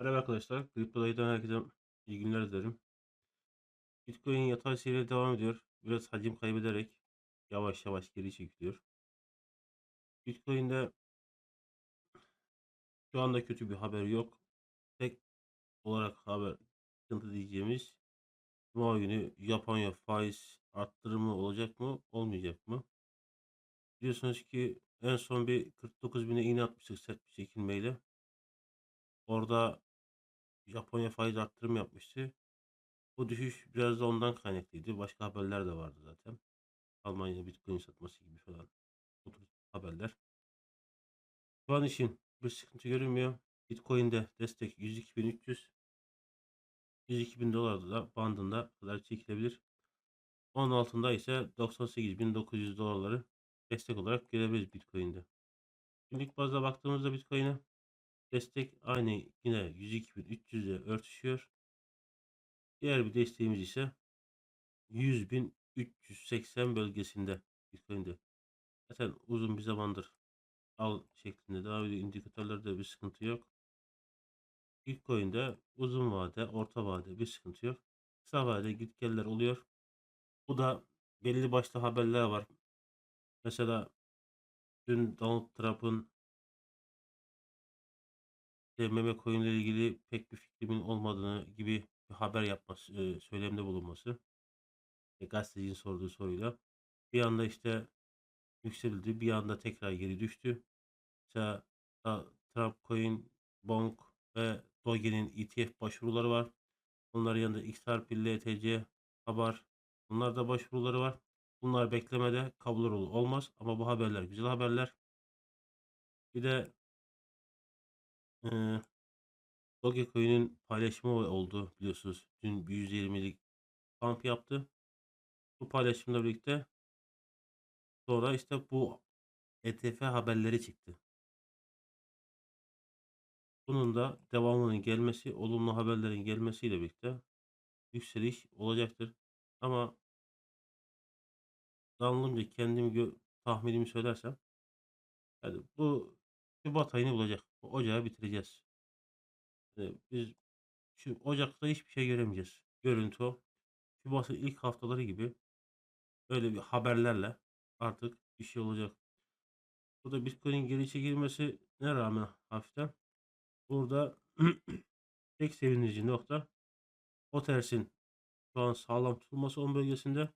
Merhaba arkadaşlar. Kriptodayı'dan herkese iyi günler dilerim. Bitcoin yatay seyrine devam ediyor. Biraz hacim kaybederek yavaş yavaş geri çekiliyor. Bitcoin'de şu anda kötü bir haber yok. Tek olarak haber sıkıntı diyeceğimiz Cuma günü Japonya faiz arttırımı olacak mı olmayacak mı? Biliyorsunuz ki en son bir 49 bine iğne atmıştık sert bir çekilmeyle. Orada Japonya faiz arttırım yapmıştı. Bu düşüş biraz da ondan kaynaklıydı. Başka haberler de vardı zaten. Almanya'da Bitcoin satması gibi falan. Bu tür haberler. Şu an için bir sıkıntı görünmüyor. Bitcoin'de destek 102.300 102.000 dolar da bandında kadar çekilebilir. Onun altında ise 98.900 dolarları destek olarak görebiliriz Bitcoin'de. Günlük bazda baktığımızda Bitcoin'e destek aynı yine 102.300'e örtüşüyor. Diğer bir desteğimiz ise 100.380 bölgesinde Bitcoin'de. Zaten uzun bir zamandır al şeklinde devam ediyor. İndikatörlerde bir sıkıntı yok. Bitcoin'de uzun vade, orta vade bir sıkıntı yok. Kısa vade gitgeller oluyor. Bu da belli başlı haberler var. Mesela dün Donald Trump'ın meme ile ilgili pek bir fikrimin olmadığını gibi bir haber yapması, e, söylemde bulunması. E, gazetecinin sorduğu soruyla. Bir anda işte yükseldi, bir anda tekrar geri düştü. Mesela Trump Coin, Bonk ve Doge'nin ETF başvuruları var. Bunların yanında XRP, LTC, Haber. Bunlar da başvuruları var. Bunlar beklemede kabul olmaz ama bu haberler güzel haberler. Bir de e, Dogecoin'in paylaşımı oldu biliyorsunuz. Dün bir %20'lik pump yaptı. Bu paylaşımla birlikte sonra işte bu ETF haberleri çıktı. Bunun da devamının gelmesi, olumlu haberlerin gelmesiyle birlikte yükseliş olacaktır. Ama zannımca kendimi gö- tahminimi söylersem yani bu Şubat ayını bulacak. Bu ocağı bitireceğiz. Yani biz şu Ocak'ta hiçbir şey göremeyeceğiz. Görüntü. Şubat'ın ilk haftaları gibi böyle bir haberlerle artık bir şey olacak. Burada Bitcoin'in geri çekilmesi ne rağmen hafiften burada tek sevindirici nokta o tersin şu an sağlam tutulması 10 bölgesinde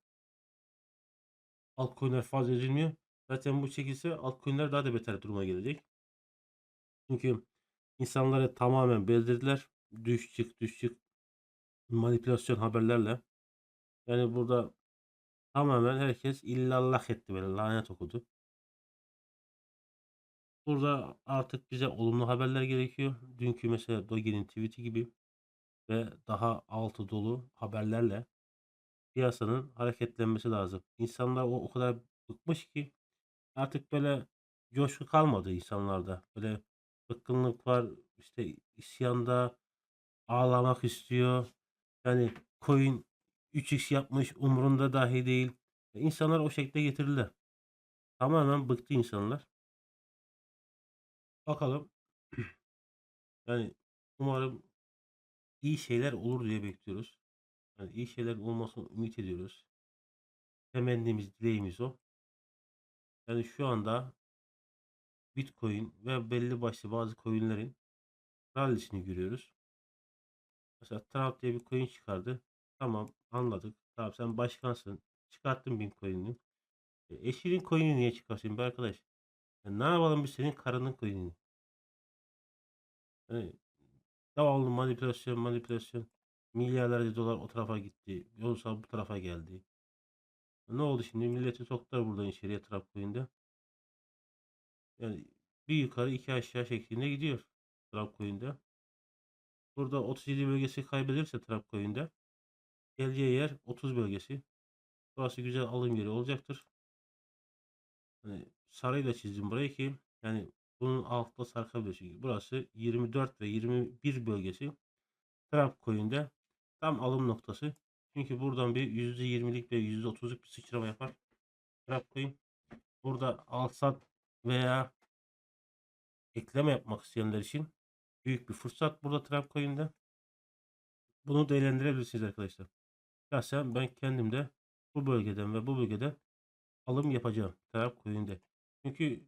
altcoin'ler fazla ezilmiyor. Zaten bu çekilse altcoin'ler daha da beter duruma gelecek. Çünkü insanları tamamen bezdirdiler. Düş çık düş çık manipülasyon haberlerle. Yani burada tamamen herkes illallah etti böyle lanet okudu. Burada artık bize olumlu haberler gerekiyor. Dünkü mesela Doge'nin tweet'i gibi ve daha altı dolu haberlerle piyasanın hareketlenmesi lazım. İnsanlar o, o kadar bıkmış ki artık böyle coşku kalmadı insanlarda. Böyle bıkkınlık var, işte isyanda ağlamak istiyor. Yani coin 3x yapmış umurunda dahi değil. İnsanlar o şekilde getirildi. Tamamen bıktı insanlar. Bakalım. Yani umarım iyi şeyler olur diye bekliyoruz. Yani iyi şeyler olmasını ümit ediyoruz. Temennimiz, dileğimiz o. Yani şu anda Bitcoin ve belli başlı bazı coinlerin rallisini görüyoruz. Mesela Trump diye bir coin çıkardı. Tamam anladık. Tamam sen başkansın. Çıkarttın bin coin'ini. E, eşinin coin'ini niye çıkarsın be arkadaş? Yani ne yapalım biz senin karının coin'ini? Yani devamlı manipülasyon manipülasyon. Milyarlarca dolar o tarafa gitti. Yoksa bu tarafa geldi. Ne oldu şimdi? Milleti soktular buradan içeriye Trump coin'de. Yani bir yukarı iki aşağı şeklinde gidiyor Trump coin'de. Burada 37 bölgesi kaybederse Trump coin'de geleceği yer 30 bölgesi. Burası güzel alım yeri olacaktır. Hani sarıyla çizdim burayı ki yani bunun altında sarkabilir. Çünkü burası 24 ve 21 bölgesi Trump coin'de tam alım noktası. Çünkü buradan bir %20'lik ve %30'luk bir sıçrama yapar. Trump coin. Burada al sat veya ekleme yapmak isteyenler için Büyük bir fırsat burada Coin'de. Bunu değerlendirebilirsiniz arkadaşlar. Şahsen ben kendim de bu bölgeden ve bu bölgede alım yapacağım Trap Coin'de. Çünkü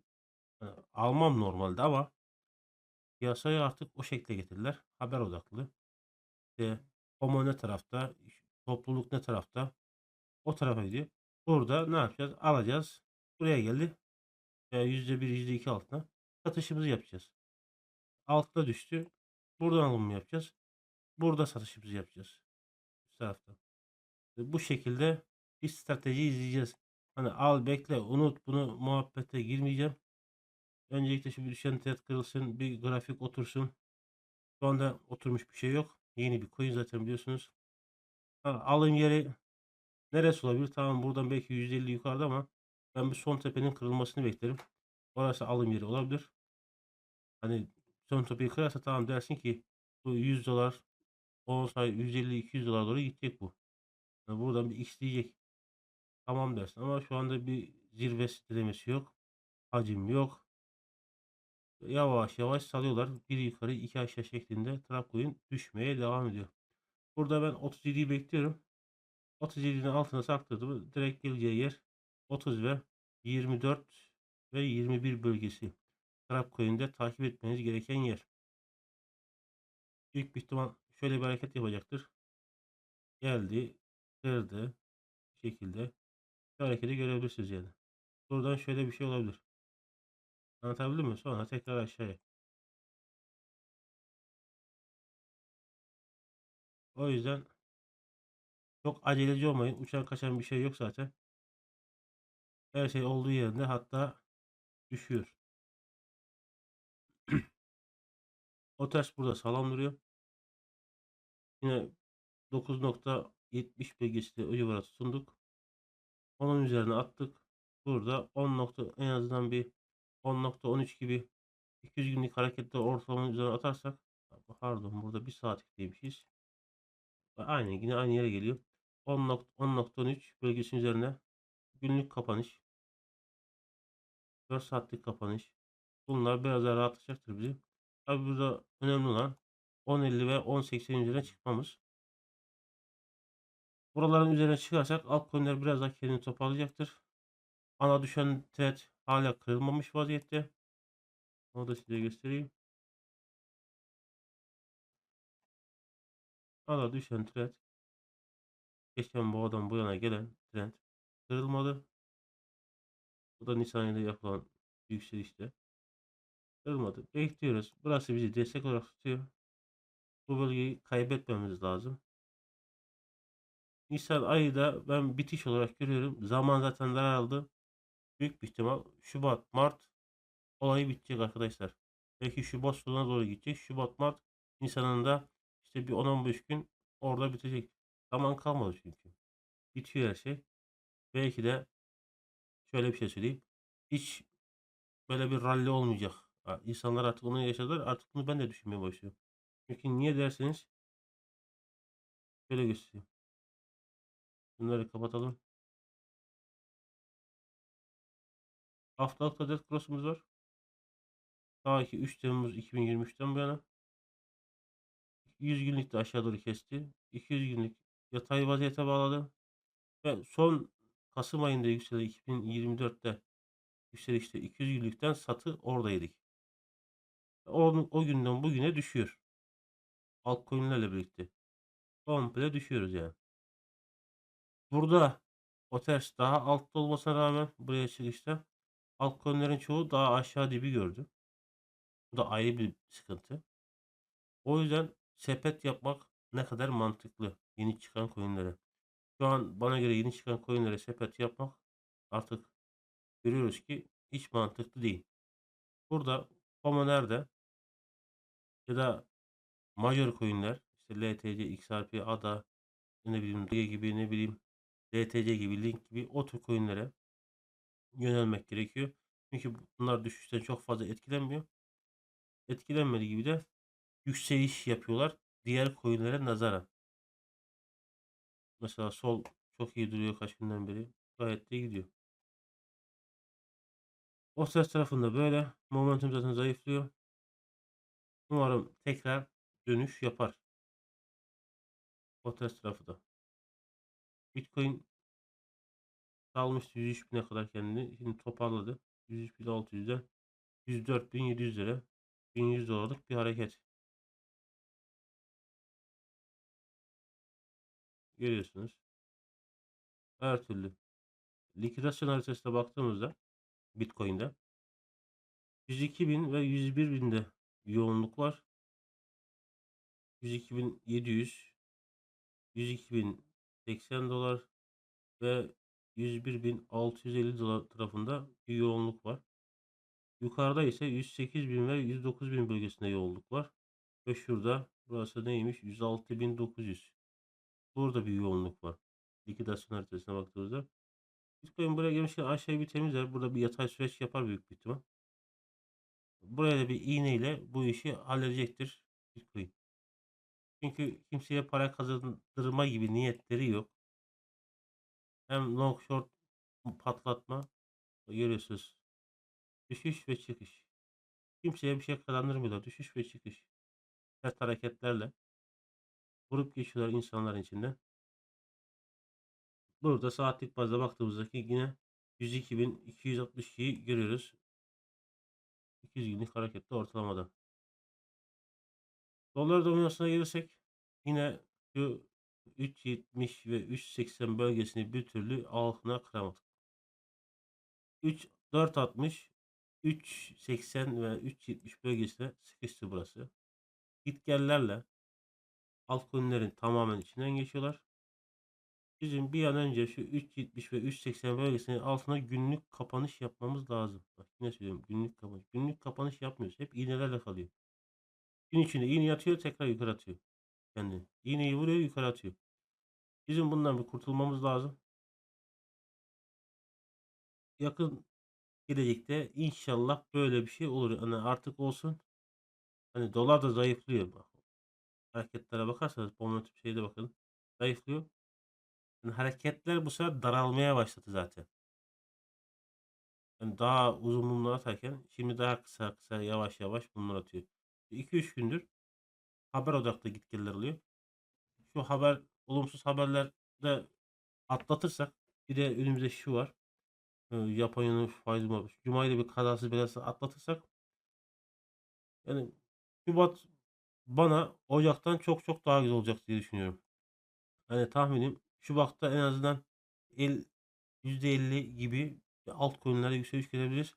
e, almam normalde ama piyasayı artık o şekilde getirdiler. Haber odaklı. İşte Homo ne tarafta, topluluk ne tarafta o tarafa gidiyor. Burada ne yapacağız? Alacağız. Buraya geldi. Yani %1, %2 altına satışımızı yapacağız. Altta düştü. Buradan alım yapacağız. Burada satışımızı yapacağız. Üst tarafta. Bu şekilde bir strateji izleyeceğiz. Hani al bekle unut bunu muhabbete girmeyeceğim. Öncelikle bir düşen trend kırılsın. Bir grafik otursun. Şu anda oturmuş bir şey yok. Yeni bir coin zaten biliyorsunuz. Ha, alım yeri neresi olabilir? Tamam buradan belki 150 yukarıda ama ben bir son tepenin kırılmasını beklerim. Orası alım yeri olabilir. Hani son tepeyi kırarsa tamam dersin ki bu 100 dolar 10 say 150-200 dolar doğru gidecek bu. Yani buradan bir x diyecek. Tamam dersin ama şu anda bir zirve stilemesi yok. Hacim yok. Yavaş yavaş salıyorlar. Bir yukarı iki aşağı şeklinde Trapcoin düşmeye devam ediyor. Burada ben 37'yi bekliyorum. 37'nin altına saktırdım. Direkt geleceği yer 30 ve 24 ve 21 bölgesi. Trapcoin'de takip etmeniz gereken yer. Büyük bir ihtimal şöyle bir hareket yapacaktır. Geldi, kırdı. Şekilde. Bu hareketi görebilirsiniz yani. Buradan şöyle bir şey olabilir. Anlatabildim mi? Sonra tekrar aşağıya. O yüzden çok aceleci olmayın. Uçan kaçan bir şey yok zaten. Her şey olduğu yerinde hatta düşüyor. o ters burada sağlam duruyor. Yine 9.70 bölgesinde o civara tutunduk. Onun üzerine attık. Burada 10 nokta en azından bir 10.13 gibi 200 günlük harekette ortalamanın üzerine atarsak pardon burada bir saatlik demişiz. Aynı yine aynı yere geliyor. 10.13 bölgesinin üzerine günlük kapanış 4 saatlik kapanış bunlar biraz daha rahatlatacaktır bizi. Tabi burada önemli olan 10.50 ve 10.80 üzerine çıkmamız. Buraların üzerine çıkarsak altcoin'ler biraz daha kendini toparlayacaktır. Ana düşen trend hala kırılmamış vaziyette. Onu da size göstereyim. Ana düşen trend geçen boğadan bu yana gelen trend kırılmadı. Bu da Nisan ayında yapılan yükselişte. Kırılmadı. Bekliyoruz. Burası bizi destek olarak tutuyor. Bu bölgeyi kaybetmemiz lazım. Nisan ayı da ben bitiş olarak görüyorum. Zaman zaten daraldı. Büyük bir ihtimal Şubat, Mart olayı bitecek arkadaşlar. Belki Şubat sonuna doğru gidecek. Şubat, Mart Nisan'ında işte bir 10-15 gün orada bitecek. Zaman kalmadı çünkü. Bitiyor her şey. Belki de şöyle bir şey söyleyeyim. Hiç böyle bir rally olmayacak. İnsanlar artık onu yaşadılar. Artık bunu ben de düşünmeye başlıyorum. Çünkü niye derseniz şöyle göstereyim. Bunları kapatalım. Haftalık adet cross'umuz var. Daha ki 3 Temmuz 2023'ten bu yana 100 günlük de aşağı doğru kesti. 200 günlük yatay vaziyete bağladı. Ve son Kasım ayında yükseldi 2024'te yükselişte 200 günlükten satı oradaydık. O, o günden bugüne düşüyor. Altcoin'lerle birlikte. Komple düşüyoruz yani. Burada o ters daha altta olmasına rağmen buraya çıkışta altcoin'lerin çoğu daha aşağı dibi gördü. Bu da ayrı bir sıkıntı. O yüzden sepet yapmak ne kadar mantıklı yeni çıkan coin'lere. Şu an bana göre yeni çıkan coin'lere sepet yapmak artık görüyoruz ki hiç mantıklı değil. Burada FOMO nerede? Ya da major coin'ler işte LTC, XRP, ADA ne bileyim DG gibi ne bileyim DTC gibi Link gibi o tür coin'lere yönelmek gerekiyor. Çünkü bunlar düşüşten çok fazla etkilenmiyor. Etkilenmediği gibi de yükseliş yapıyorlar diğer coin'lere nazaran. Mesela sol çok iyi duruyor kaç günden beri. Gayet de gidiyor. O ses tarafında böyle. Momentum zaten zayıflıyor. Umarım tekrar dönüş yapar. Potes tarafı da. Bitcoin salmıştı 103 bine kadar kendini. Şimdi toparladı. 103 bin 600'den 104 bin 700 lira. 1100 dolarlık bir hareket. Görüyorsunuz. Her türlü. Likidasyon haritasına baktığımızda Bitcoin'de 102 bin ve 101 binde yoğunluk var. 102.700 102.080 dolar ve 101.650 dolar tarafında bir yoğunluk var. Yukarıda ise 108.000 ve 109.000 bölgesinde yoğunluk var. Ve şurada burası neymiş? 106.900. Burada bir yoğunluk var. Likidasyon haritasına baktığımızda. Bitcoin buraya gelmişken aşağıya bir temizler. Burada bir yatay süreç yapar büyük bir ihtimal. Buraya da bir iğneyle bu işi halledecektir Bitcoin. Çünkü kimseye para kazandırma gibi niyetleri yok. Hem long short patlatma görüyorsunuz. Düşüş ve çıkış. Kimseye bir şey kazandırmıyorlar. Düşüş ve çıkış. Sert hareketlerle vurup geçiyorlar insanların içinde. Burada saatlik bazda baktığımızdaki yine 102.262'yi görüyoruz. 200 günlük harekette ortalamada. Dolar dominasyona gelirsek yine şu 3.70 ve 3.80 bölgesini bir türlü altına kıramadık. 3 4.60 3.80 ve 3.70 bölgesine sıkıştı burası. Gitgellerle altcoin'lerin tamamen içinden geçiyorlar. Bizim bir an önce şu 3.70 ve 3.80 bölgesinin altına günlük kapanış yapmamız lazım. Bak yine söylüyorum günlük kapanış. Günlük kapanış yapmıyoruz. Hep iğnelerle kalıyor. Gün içinde iğne atıyor tekrar yukarı atıyor. Kendini. İğneyi vuruyor yukarı atıyor. Bizim bundan bir kurtulmamız lazım. Yakın gelecekte inşallah böyle bir şey olur. Hani artık olsun. Hani dolar da zayıflıyor. Bak. Hareketlere bakarsanız momentum şeyde bakın. Zayıflıyor. Yani hareketler bu sefer daralmaya başladı zaten. Yani daha uzun mumlar atarken şimdi daha kısa kısa yavaş yavaş mumlar atıyor. 2-3 gündür haber odaklı gitgeller oluyor. Şu haber olumsuz haberlerde atlatırsak bir de önümüzde şu var. E, Japonya'nın faiz muhabbeti. Cuma'yı bir kazası belası atlatırsak yani Şubat bana Ocak'tan çok çok daha güzel olacak diye düşünüyorum. Hani tahminim Şubat'ta en azından el %50 gibi altcoin'lere yükseliş gelebilir.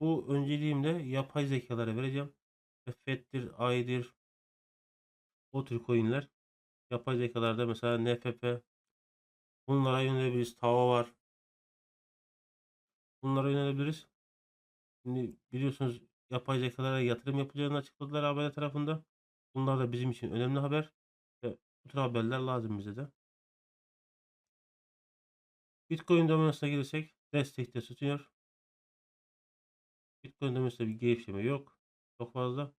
Bu önceliğimde yapay zekalara vereceğim. FED'dir, AI'dir, o tür coin'ler. Yapay zekalarda mesela NFP bunlara yönelebiliriz. Tava var. Bunlara yönelebiliriz. Şimdi biliyorsunuz yapay zekalara yatırım yapacağını açıkladılar haber tarafında. Bunlar da bizim için önemli haber. Ve bu tür haberler lazım bize de. Bitcoin dominansına gelirsek destekte tutuyor. Bitcoin dominansında bir gevşeme yok. Çok fazla.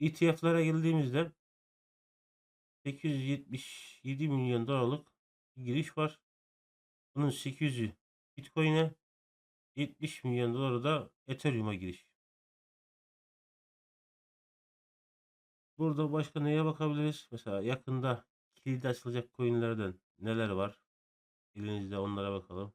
ETF'lere geldiğimizde 877 milyon dolarlık giriş var. Bunun 800'ü Bitcoin'e 70 milyon doları da Ethereum'a giriş. Burada başka neye bakabiliriz? Mesela yakında kilidi açılacak coinlerden neler var? Elinizde onlara bakalım.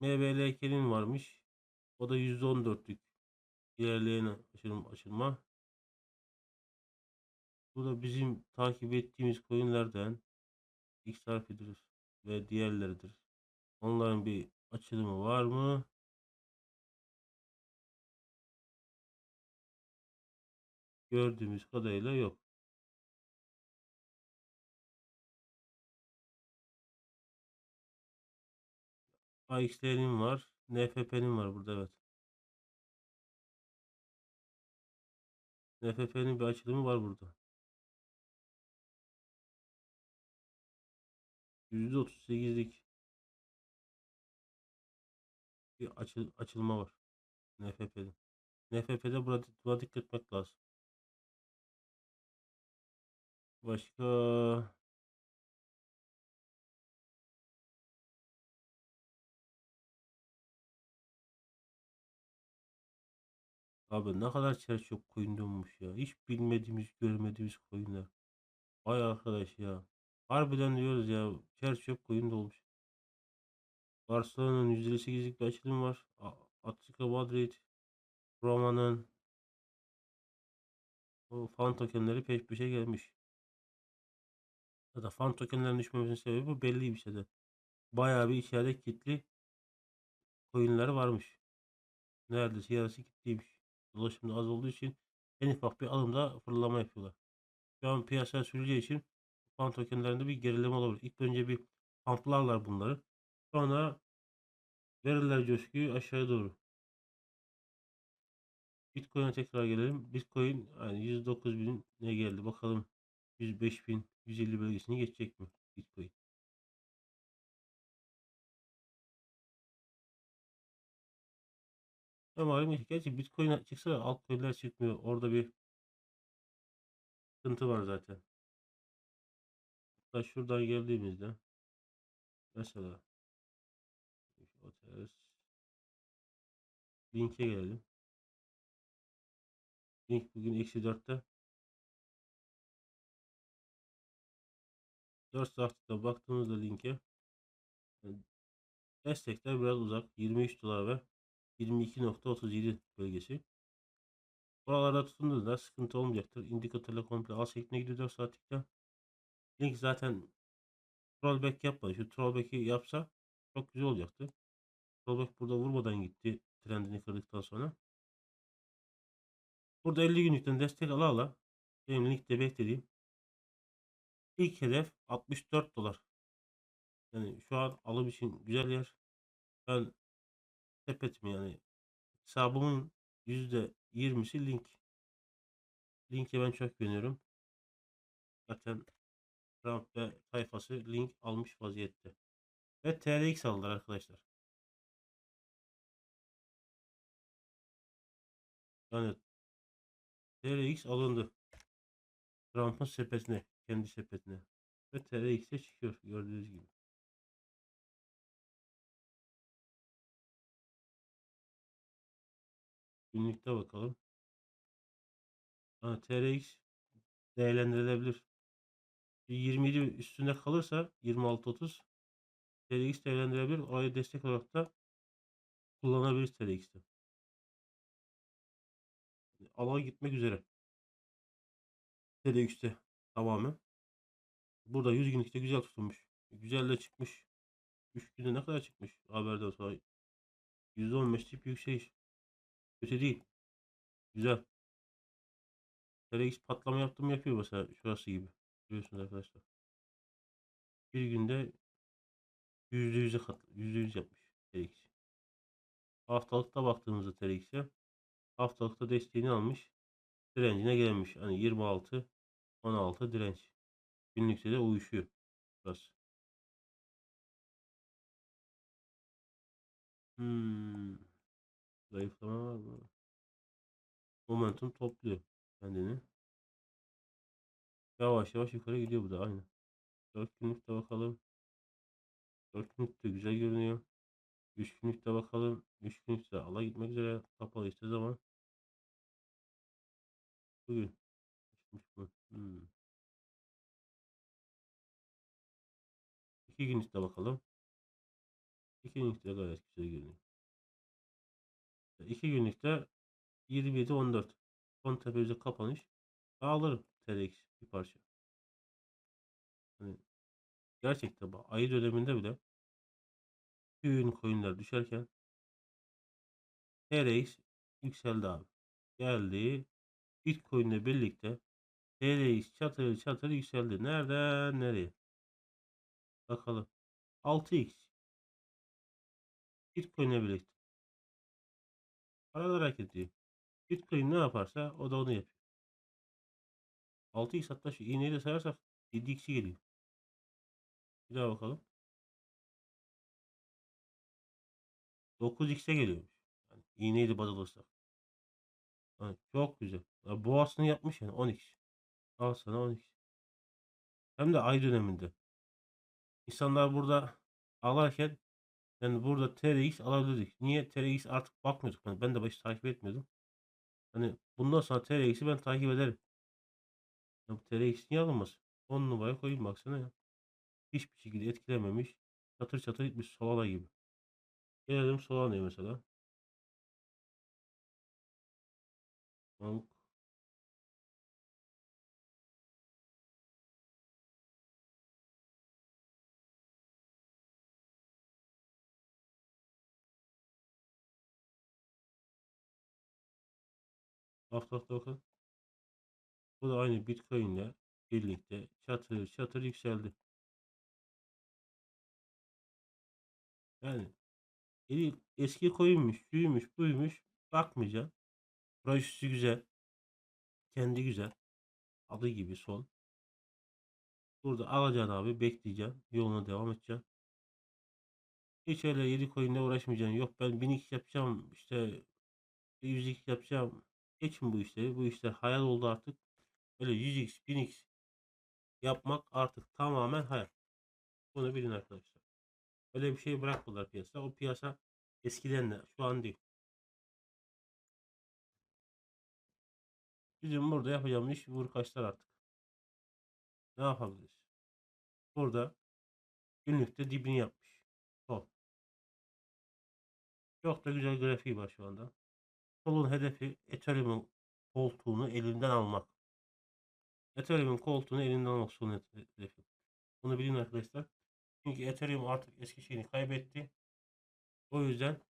MBLK'nin varmış. O da %14'lük ilerleyen açılma. Bu da bizim takip ettiğimiz coinlerden XRP'dir ve diğerleridir. Onların bir açılımı var mı? Gördüğümüz kadarıyla yok. AXL'nin var. NFP'nin var burada evet. NFP'nin bir açılımı var burada. %38'lik bir açı, açılma var. NFP'de. NFP'de buna, buna dikkat etmek lazım. Başka Abi ne kadar çerçöp koyun dönmüş ya. Hiç bilmediğimiz, görmediğimiz koyunlar. Vay arkadaş ya. Harbiden diyoruz ya. Çerçöp koyun dolmuş. Barcelona'nın %8'lik bir açılım var. Atletico Madrid, Roma'nın o fan tokenleri peş peşe gelmiş. Ya da fan tokenlerin düşmemesinin sebebi bu belli bir şeyde. Bayağı bir içeride kitli coinler varmış. Neredeyse yarısı kitliymiş. Dolaşımda az olduğu için en ufak bir alımda fırlama yapıyorlar. Şu an piyasaya sürüleceği için fan tokenlerinde bir gerileme olabilir. İlk önce bir pumplarlar bunları. Sonra verirler coşkuyu aşağı doğru. Bitcoin'e tekrar gelelim. Bitcoin yani 109 bin ne geldi bakalım 105 bin 150 bölgesini geçecek mi Bitcoin? Ama gerçi Bitcoin çıksa altcoin'ler çıkmıyor. Orada bir sıkıntı var zaten. Hatta şuradan geldiğimizde mesela Oters linke gelelim. Link bugün eksi 4'te 4 saatte baktığımızda linke destekler biraz uzak 23 dolar ve 22.37 bölgesi. Buralarda tutunduğunda sıkıntı olmayacaktır. Indikatörle komple al şeklinde gidiyor 4 saatlikte. Link zaten trollback yapmadı. Şu trollback'i yapsa çok güzel olacaktı. Trollback burada vurmadan gitti trendini kırdıktan sonra. Burada 50 günlükten destek ala ala benim linkte beklediğim ilk hedef 64 dolar. Yani şu an alım için güzel yer. Ben sepetim yani hesabımın %20'si link. Link'e ben çok güveniyorum. Zaten Trump ve tayfası link almış vaziyette. Ve TRX aldılar arkadaşlar. Yani TRX alındı. Trump'ın sepetine, kendi sepetine. Ve TRX'e çıkıyor gördüğünüz gibi. Günlükte bakalım. Ha, TRX değerlendirilebilir. 27 üstünde kalırsa 26-30 TRX değerlendirebilir. Oraya destek olarak da kullanabiliriz TRX'te. Alana gitmek üzere. TRX'te tamamen. Burada 100 günlükte güzel tutulmuş. Güzel de çıkmış. 3 günde ne kadar çıkmış haberden sonra. %15 tip yükseliş. Kötü değil. Güzel. TRX patlama yaptım yapıyor mesela şurası gibi. Görüyorsunuz arkadaşlar. Bir günde %100'e kat %100 yapmış TRX. Haftalıkta baktığımızda TRX'e haftalıkta desteğini almış. Direncine gelmiş. Hani 26 16 direnç. Günlükte de uyuşuyor. Burası. Hmm. Zayıflama var mı? Momentum topluyor kendini. Yavaş yavaş yukarı gidiyor bu da aynı. 4 günlükte bakalım. 4 günlükte güzel görünüyor. 3 günlükte bakalım. 3 günlükte ala gitmek üzere kapalı işte zaman. Bugün. Hmm. 2 günlükte bakalım. 2 günlükte gayet güzel görünüyor. 2 günlükte 27-14. Son tepemize kapanış. Alırım TRX bir parça. Hani gerçekten bu ayı döneminde bile gün coinler düşerken TRX yükseldi abi. Geldi. Bitcoin ile birlikte TRX çatır çatır yükseldi. Nereden nereye? Bakalım. 6x. Bitcoin ile birlikte. Paralar hareket ediyor. Bitcoin ne yaparsa o da onu yapıyor. 6x hatta şu iğneyi de sayarsak 7x'i geliyor. Bir daha bakalım. 9x'e geliyormuş. Yani iğneyi de baz alırsak. Yani çok güzel. Ya boğasını yapmış yani 10x. Al sana 10x. Hem de ay döneminde. İnsanlar burada alarken yani burada TRX alabilirdik. Niye TRX artık bakmıyorduk. Yani ben de başı takip etmiyordum. Hani bundan sonra TRX'i ben takip ederim. TRX niye alınmaz? 10 numara koyayım baksana ya. Hiçbir şekilde etkilememiş. Çatır çatır gitmiş Solana gibi. Gelelim Solana'ya mesela. Pamuk. Bak bak bakın. Bu da aynı Bitcoin'le birlikte çatır çatır yükseldi. Yani eski koyunmuş, büyümüş, buymuş. Bakmayacaksın. Projesi güzel. Kendi güzel. Adı gibi son. Burada alacaksın abi bekleyeceksin. Yoluna devam edeceksin. Hiç öyle 7 coin'le uğraşmayacaksın. Yok ben 1000x yapacağım. işte 100x yapacağım. Geçin bu işleri. Bu işler hayal oldu artık. Öyle 100x, 1000x yapmak artık tamamen hayal. Bunu bilin arkadaşlar. Öyle bir şey bırakmadılar piyasa. O piyasa eskiden de şu an değil. Bizim burada yapacağımız iş vur artık. Ne yapabiliriz? Burada günlükte dibini yapmış. Sol. Çok da güzel grafiği var şu anda. Solun hedefi Ethereum'un koltuğunu elinden almak. Ethereum'un koltuğunu elinden almak solun hedefi. Bunu bilin arkadaşlar. Çünkü Ethereum artık eski şeyini kaybetti. O yüzden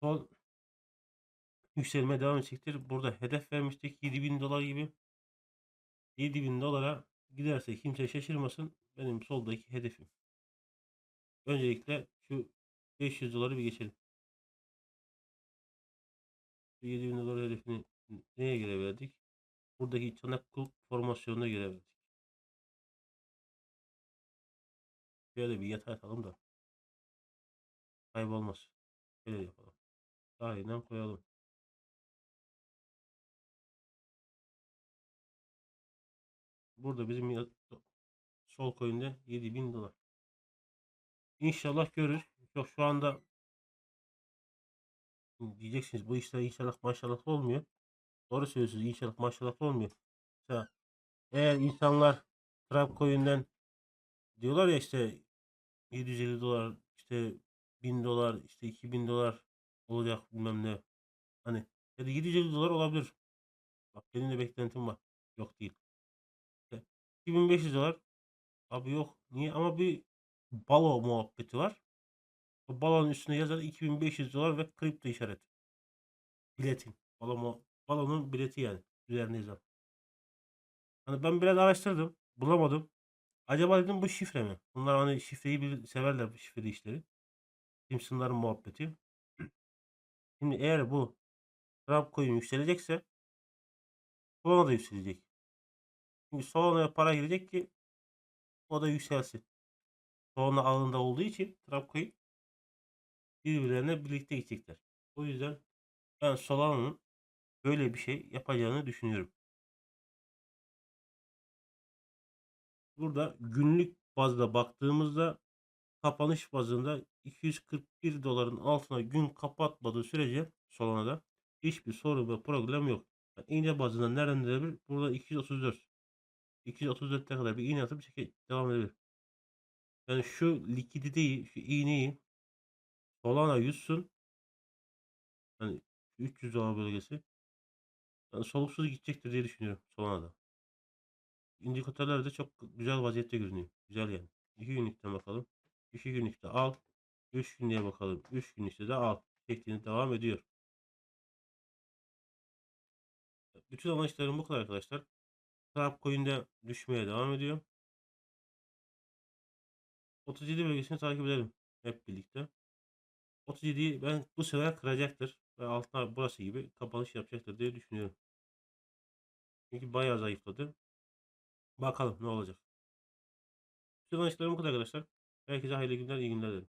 sol yükselmeye devam edecektir. Burada hedef vermiştik 7000 dolar gibi. 7000 dolara giderse kimse şaşırmasın. Benim soldaki hedefim. Öncelikle şu 500 doları bir geçelim. 7000 dolar hedefini neye göre verdik? Buradaki çanak kulp formasyonuna göre verdik. Şöyle bir yatay atalım da kaybolmaz. Şöyle yapalım. Aynen koyalım. Burada bizim sol coin'de 7000 dolar. İnşallah görür. Yok şu anda diyeceksiniz bu işler inşallah maşallah olmuyor. Doğru söylüyorsunuz inşallah maşallah olmuyor. Mesela eğer insanlar Trap coin'den diyorlar ya işte 750 dolar işte 1000 dolar işte 2000 dolar olacak bilmem ne. Hani ya da 750 dolar olabilir. Bak benim de beklentim var. Yok değil. 2500 dolar. Abi yok. Niye? Ama bir balo muhabbeti var. O balonun üstüne yazar 2500 dolar ve kripto işareti. Biletin. Balo, balonun bileti yani. Üzerine yazar. Hani ben biraz araştırdım. Bulamadım. Acaba dedim bu şifre mi? Bunlar hani şifreyi bir severler şifreli işleri. Simpsonların muhabbeti. Şimdi eğer bu Trump coin yükselecekse Solana da yükselecek. Çünkü Solana'ya para girecek ki o da yükselsin. Solana ağında olduğu için Trump coin birbirlerine birlikte gidecekler. O yüzden ben Solana'nın böyle bir şey yapacağını düşünüyorum. Burada günlük bazda baktığımızda kapanış bazında 241 doların altına gün kapatmadığı sürece Solana'da hiçbir sorun ve problem yok. Yani iğne bazında nereden edebilir? Burada 234. 234'te kadar bir iğne atıp çeke devam edebilir. Yani şu likiditeyi, şu iğneyi Solana yutsun. Hani 300 dolar bölgesi. Yani soluksuz gidecektir diye düşünüyorum Solana'da. İndikatörler de çok güzel vaziyette görünüyor. Güzel yani. 2 günlükten bakalım. 2 günlükte al. 3 günlüğe bakalım. 3 günlükte de al. Şeklinde devam ediyor. Bütün analizlerim bu kadar arkadaşlar. Trap coin'de düşmeye devam ediyor. 37 bölgesini takip edelim. Hep birlikte. 37'yi ben bu sefer kıracaktır. Ve altına burası gibi kapanış yapacaktır diye düşünüyorum. Çünkü bayağı zayıfladı. Bakalım ne olacak. Bu kadar arkadaşlar. Herkese hayırlı günler, iyi günler dilerim.